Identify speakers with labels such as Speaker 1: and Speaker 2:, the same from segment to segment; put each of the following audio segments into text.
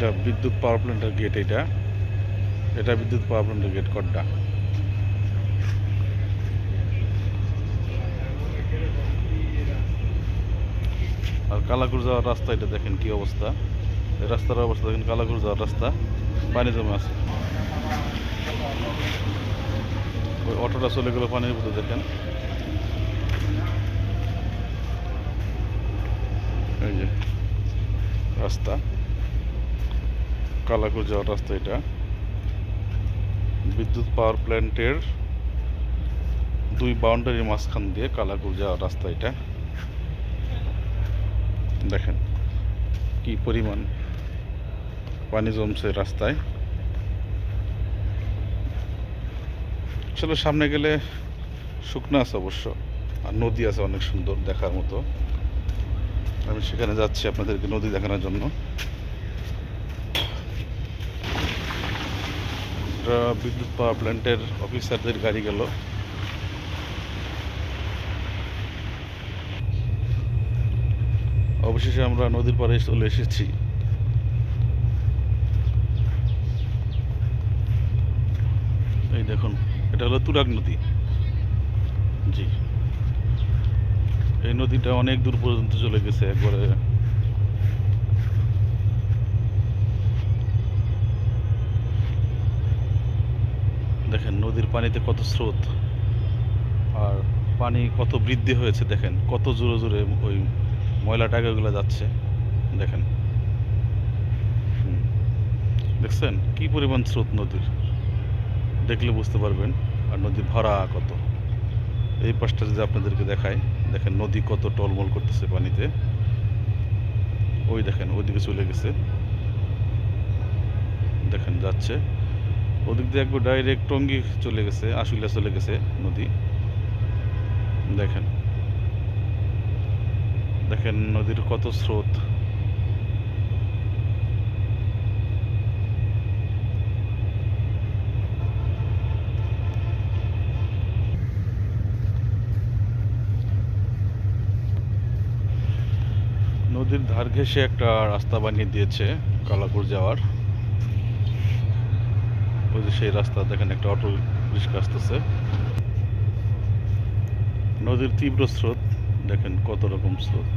Speaker 1: এটা বিদ্যুৎ পাওয়ার প্ল্যান্টের গেট এটা। এটা বিদ্যুৎ পাওয়ার প্ল্যান্টের গেট কড্ডা আর কালাকুর যাওয়ার রাস্তা এটা দেখেন কি অবস্থা। রাস্তার অবস্থা দেখেন, কালাকুর যাওয়ার রাস্তা। পানি জমে আছে। ওই অটোটা চলে গেল পানির মধ্যে, দেখেন। এই যে রাস্তা। কালাকুর যাওয়ার রাস্তা এটা। বিদ্যুৎ পাওয়ার প্ল্যান্টের দুই বাউন্ডারির মাঝখান দিয়ে কালাকুর যাওয়ার রাস্তা এটা। দেখেন কি পরিমাণ পানি জমছে রাস্তায়। আসলে সামনে গেলে শুকনো আছে অবশ্য, আর নদী আছে অনেক সুন্দর দেখার মতো। আমি সেখানে যাচ্ছি আপনাদেরকে নদী দেখানোর জন্য। এটা বিদ্যুৎ পাওয়ার প্ল্যান্টের অফিসারদের গাড়ি গেল। অবশেষে আমরা নদীর পাড়ে চলে এসেছি। এই দেখুন, এটা হলো তুরাগ নদী। জি। এই নদীটা অনেক দূর পর্যন্ত চলে গেছে, একবারে দেখেন, নদীর পানিতে কত স্রোত আর পানি কত বৃদ্ধি হয়েছে, দেখেন, কত জোরে জোরে ওই ময়লা টাকাগুলো যাচ্ছে, দেখেন। দেখছেন? কি পরিমাণ স্রোত নদীর? দেখলে বুঝতে পারবেন, আর নদী ভরা কত। এই পাশটা যদি আপনাদেরকে দেখায় দেখেন, নদী কত টলমল করতেছে পানিতে। ওই দেখেন, ওইদিকে চলে গেছে। দেখেন, যাচ্ছে। ওদিক দিয়ে একবার ডাইরেক্ট টঙ্গি চলে গেছে, আশুলিয়া চলে গেছে নদী। দেখেন। দেখেন নদীর কত স্রোত। নদীর ধার ঘেঁষে একটা রাস্তা বানিয়ে দিয়েছে কালাপুর যাওয়ার। ওই যে সেই রাস্তা, দেখেন একটা অটো রিক্সা আসতেছে। নদীর তীব্র স্রোত, দেখেন কত রকম স্রোত।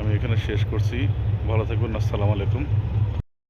Speaker 1: আমি এখানে শেষ করছি। ভালো থাকবেন, আসসালামু আলাইকুম।